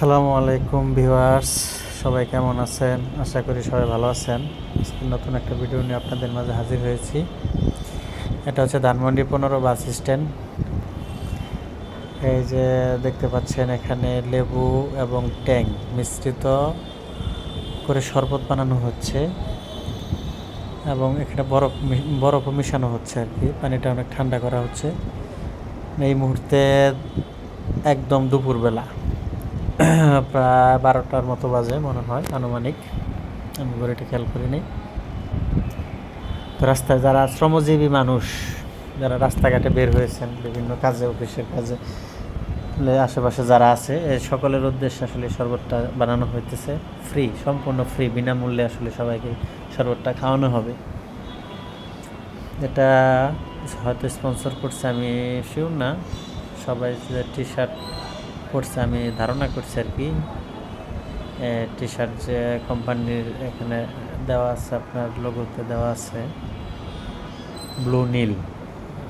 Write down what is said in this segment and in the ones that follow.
আসসালামু আলাইকুম ভিউয়ার্স, সবাই কেমন আছেন? আশা করি সবাই ভালো আছেন। নতুন একটা ভিডিও নিয়ে আপনাদের মাঝে হাজির হয়েছি। এটা হচ্ছে ধানমন্ডি পনেরো বাস স্ট্যান্ড। এই যে দেখতে পাচ্ছেন এখানে লেবু এবং ট্যাং মিশ্রিত করে শরবত বানানো হচ্ছে এবং এখানে বরফ বরফও মিশানো হচ্ছে আর কি। পানিটা অনেক ঠান্ডা করা হচ্ছে। এই মুহূর্তে একদম দুপুরবেলা। প্রায় বারোটার মতো বাজে মনে হয়, আনুমানিক। আমি ঘড়িটা খেয়াল করিনি রাস্তায় যারা শ্রমজীবী মানুষ, যারা রাস্তাঘাটে বের হয়েছেন, বিভিন্ন কাজে, অফিসের কাজে আশেপাশে যারা আছে সকলের উদ্দেশ্যে আসলে শরবতটা বানানো হইতেছে। ফ্রি সম্পূর্ণ ফ্রি বিনামূল্যে আসলে সবাইকে শরবতটা খাওয়ানো হবে। এটা হয়তো স্পন্সর করছে, আমি শিওর না। সবাই যে টি শার্ট পরছে আমি ধারণা করছি আর কি। টি শার্ট যে কোম্পানির এখানে দেওয়া আছে, আপনার লোগোতে দেওয়া আছে ব্লু নীল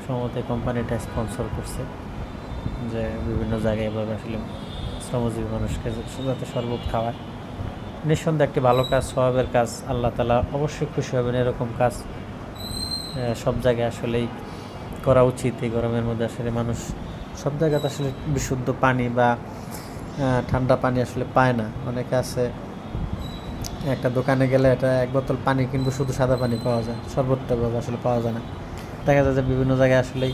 সম্ভবত কোম্পানিটা স্পন্সর করছে, যে বিভিন্ন জায়গায় এভাবে আসলে শ্রমজীবী মানুষকে যাতে শরবত খাওয়ায়। নিঃসন্দেহে একটি ভালো কাজ, স্বভাবের কাজ, আল্লাহ তালা অবশ্যই খুশি হবেন, এরকম কাজ সব জায়গায় আসলেই করা উচিত। এই গরমের মধ্যে আসলে মানুষ সব জায়গাতে আসলে বিশুদ্ধ পানি বা ঠান্ডা পানি আসলে পায় না। অনেকে আছে, একটা দোকানে গেলে এটা এক বোতল পানি কিনবো, শুধু সাদা পানি পাওয়া যায় শরবতটা আসলে পাওয়া যায় না। দেখা যায় যে বিভিন্ন জায়গায় আসলেই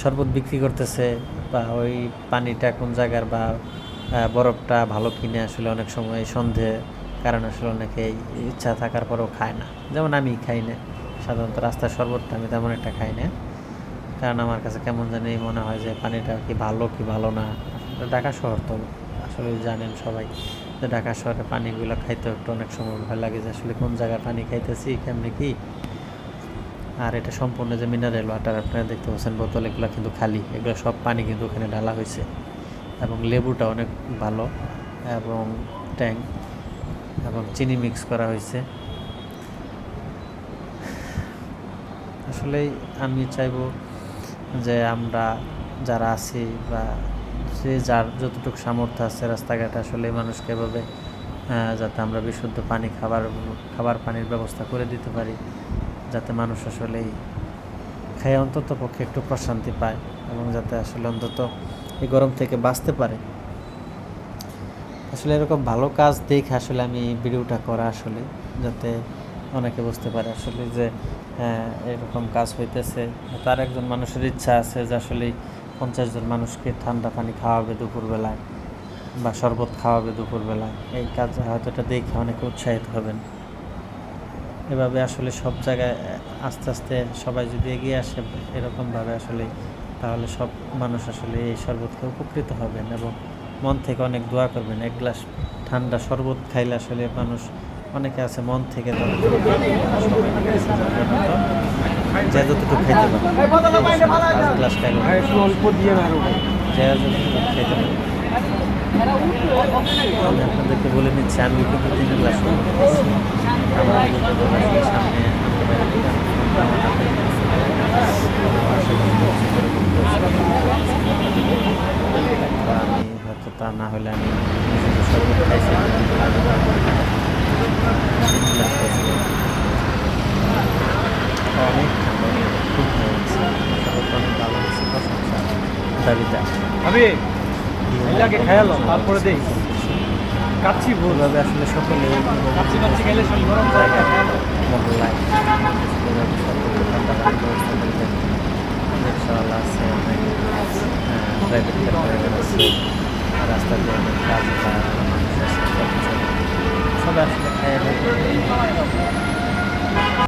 শরবত বিক্রি করতেছে বা ওই পানিটা কোন জায়গার বা বরফটা ভালো কিনে আসলে অনেক সময় সন্ধে কারণ আসলে অনেকে ইচ্ছা থাকার পরেও খায় না। যেমন আমি খাই না। সাধারণত রাস্তার শরবতটা আমি তেমন একটা খাই না। কারণ আমার কাছে কেমন জানি মনে হয় যে পানিটা কি ভালো কি ভালো না। আসলে ঢাকা শহর তো আসলে জানেন সবাই যে ঢাকা শহরে পানিগুলো খাইতে একটু অনেক সময় ভয় লাগে যে আসলে কোন জায়গায় পানি খাইতেছি, কেমনি কি? আর এটা সম্পূর্ণ যে মিনারেল ওয়াটার আপনারা দেখতে পাচ্ছেন বোতল, এগুলো কিন্তু খালি। এগুলো সব পানি কিন্তু ওখানে ঢালা হয়েছে। এবং লেবুটা অনেক ভালো এবং ট্যাং এবং চিনি মিক্স করা হয়েছে। আসলেই আমি চাইব যে আমরা যারা আছি বা যে যার যতটুকু সামর্থ্য আছে রাস্তাঘাটে আসলে মানুষকে এভাবে যাতে আমরা বিশুদ্ধ পানি খাবার খাবার পানির ব্যবস্থা করে দিতে পারি, যাতে মানুষ আসলেই খেয়ে, অন্তত পক্ষে একটু প্রশান্তি পায় এবং যাতে আসলে অন্তত এই গরম থেকে বাঁচতে পারে। আসলে এরকম ভালো কাজ দেখে আসলে আমি ভিডিওটা করা আসলে, যাতে অনেকে বুঝতে পারে আসলে যে এরকম কাজ হইতেছে। তার একজন মানুষের ইচ্ছা আছে যে আসলে পঞ্চাশ জন মানুষকে ঠান্ডা পানি খাওয়াবে দুপুরবেলায় বা শরবত খাওয়াবে দুপুরবেলায়। এই কাজ হয়তো এটা দেখে অনেকে উৎসাহিত হবেন। এভাবে আসলে সব জায়গায় আস্তে আস্তে সবাই যদি এগিয়ে আসে এরকমভাবে আসলে তাহলে সব মানুষ আসলে এই শরবতকে উপকৃত হবেন এবং মন থেকে অনেক দোয়া করবেন। এক গ্লাস ঠান্ডা শরবত খাইলে আসলে মানুষ অনেকে আছে মন থেকে যে যতটুকু খাইতে পারে। দিয়ে আপনাদেরকে বলে নিচ্ছি, আমি কিন্তু তিন তো আমি হয়তো তা না হলে আমি নিজে শরবত খাইছি তিন গ্লাস খাইছি। অনেক ঠান্ডা খুব ভালো লাগছে শরবতটা অনেক ভালো লাগছে প্রশংসা দাবিটা আমি এলাকে খেয়ালো তারপরে দেই। কাচ্ছি ভুল ওইভাবে আসলে সকলে কাচ্ছি কাচ্ছি খেলে শরীর গরম জায়গা রিক্সাওয়ালা আছে প্রাইভেট আছে অনেক কাজ সব সবাই আসলে